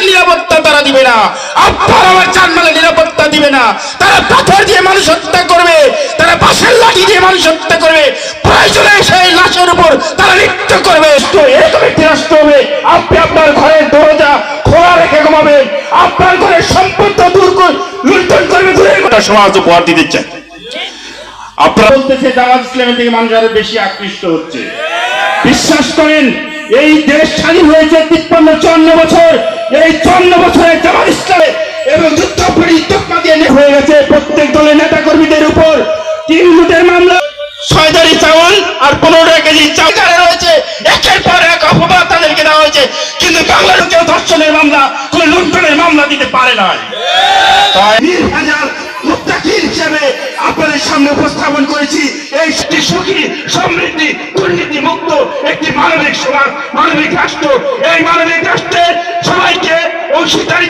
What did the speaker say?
নিরাপত্তা তারা দিবে না। আপনার আমার জানমালের নিরাপত্তা দিবে না। তারা পাথর দিয়ে মানুষ হত্যা করবে। তারা বাঁশের লাঠি দিয়ে মানুষ হত্যা করবে। প্রয়োজনে সেই লাশের উপর তারা নৃত্য করবে। হবে। আপনি আপনার ঘরের দরজা খোলা রেখে ঘুমাবেন। আপনার ঘরের দূর লুণ্ঠন করবে সমাজ উপহার দিতে আপনারা বলতেছে, জামাত ইসলামের দিকে মানুষ আরও বেশি আকৃষ্ট হচ্ছে। বিশ্বাস করেন, এই দেশ স্বাধীন হয়েছে তিপ্পান্ন, চুয়ান্ন বছর। এই চুয়ান্ন বছরে জামাত ইসলামে এবং যুদ্ধপরি তকমা দিয়ে হয়ে গেছে প্রত্যেক দলের নেতা কর্মীদের উপর। তিন লুটের মামলা দিতে পারে না আপনাদের সামনে উপস্থাপন করেছি। এই সুখী, সমৃদ্ধি দুর্নীতি মুক্ত একটি মানবিক সমাজ, মানবিক রাষ্ট্র। এই মানবিক রাষ্ট্রে সবাইকে অংশীদারিত্ব হয়ে সবাই